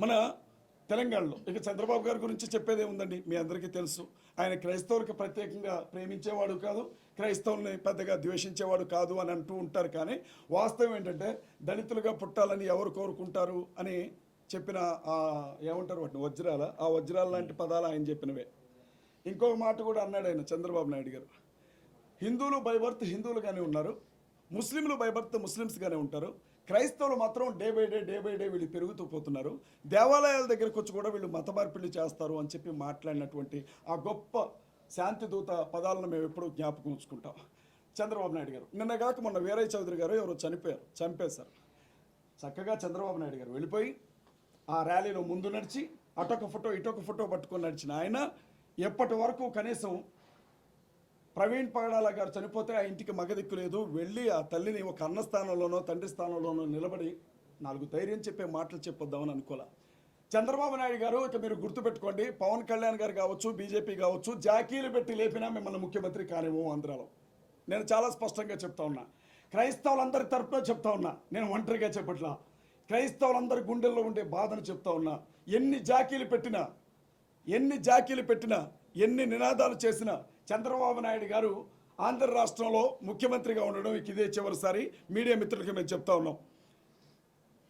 మన తెలంగాణలో. ఇక చంద్రబాబు గారి గురించి చెప్పేదే ఉందండి మీ అందరికీ తెలుసు. ఆయన క్రైస్తవులకు ప్రత్యేకంగా ప్రేమించేవాడు కాదు క్రైస్తవుల్ని పెద్దగా ద్వేషించేవాడు కాదు అని అంటూ ఉంటారు. కానీ వాస్తవం ఏంటంటే దళితులుగా పుట్టాలని ఎవరు కోరుకుంటారు అని చెప్పిన ఆ ఏమంటారు వాటిని? వజ్రాల? ఆ వజ్రాల లాంటి పదాలు ఆయన చెప్పినవే. ఇంకొక మాట కూడా అన్నాడు ఆయన చంద్రబాబు నాయుడు గారు. హిందువులు బై బర్త్ హిందువులుగానే ఉన్నారు. ముస్లింలు బై బర్త్ ముస్లిమ్స్గానే ఉంటారు. క్రైస్తవులు మాత్రం day by day day by day వీళ్ళు పెరుగుతూ పోతున్నారు. దేవాలయాల దగ్గరకు వచ్చి కూడా వీళ్ళు మత మార్పిడి చేస్తారు అని చెప్పి మాట్లాడినటువంటి ఆ గొప్ప శాంతిదూత పదాలను మేము ఎప్పుడూ జ్ఞాపకం ఉంచుకుంటాం. చంద్రబాబు నాయుడు గారు. నిన్న కాక మొన్న వీరయ్య చౌదరి గారు ఎవరో చనిపోయారు చంపేశారు. చక్కగా చంద్రబాబు నాయుడు గారు వెళ్ళిపోయి ఆ ర్యాలీలో ముందు నడిచి అటొక ఫోటో ఇటొక ఫోటో పట్టుకొని నడిచిన ఆయన ఎప్పటి వరకు కనీసం ప్రవీణ్ పగడాల గారు చనిపోతే ఆ ఇంటికి మగదిక్కు లేదు వెళ్ళి ఆ తల్లిని ఒక అన్న స్థానంలోనో తండ్రి స్థానంలోనో నిలబడి నాలుగు ధైర్యం చెప్పే మాటలు చెప్పొద్దామని అనుకోలే. చంద్రబాబు నాయుడు గారు ఇక మీరు గుర్తుపెట్టుకోండి. పవన్ కళ్యాణ్ గారు కావచ్చు బీజేపీ కావచ్చు జాకీలు పెట్టి లేపినా మిమ్మల్ని ముఖ్యమంత్రి కానివ్వం ఆంధ్రాలో. నేను చాలా స్పష్టంగా చెప్తా ఉన్నా. క్రైస్తవులందరి తరఫున చెప్తా ఉన్నా. నేను ఒంటరిగా చెప్పట్లా. క్రైస్తవులందరి గుండెల్లో ఉండే బాధను చెప్తా ఉన్నా. ఎన్ని జాకీలు పెట్టినా ఎన్ని జాకీలు పెట్టినా ఎన్ని నినాదాలు చేసినా చంద్రబాబు నాయుడు గారు ఆంధ్ర రాష్ట్రంలో ముఖ్యమంత్రిగా ఉండడం ఇదే చివరిసారి మీడియా మిత్రులకి మేము చెప్తా ఉన్నాం.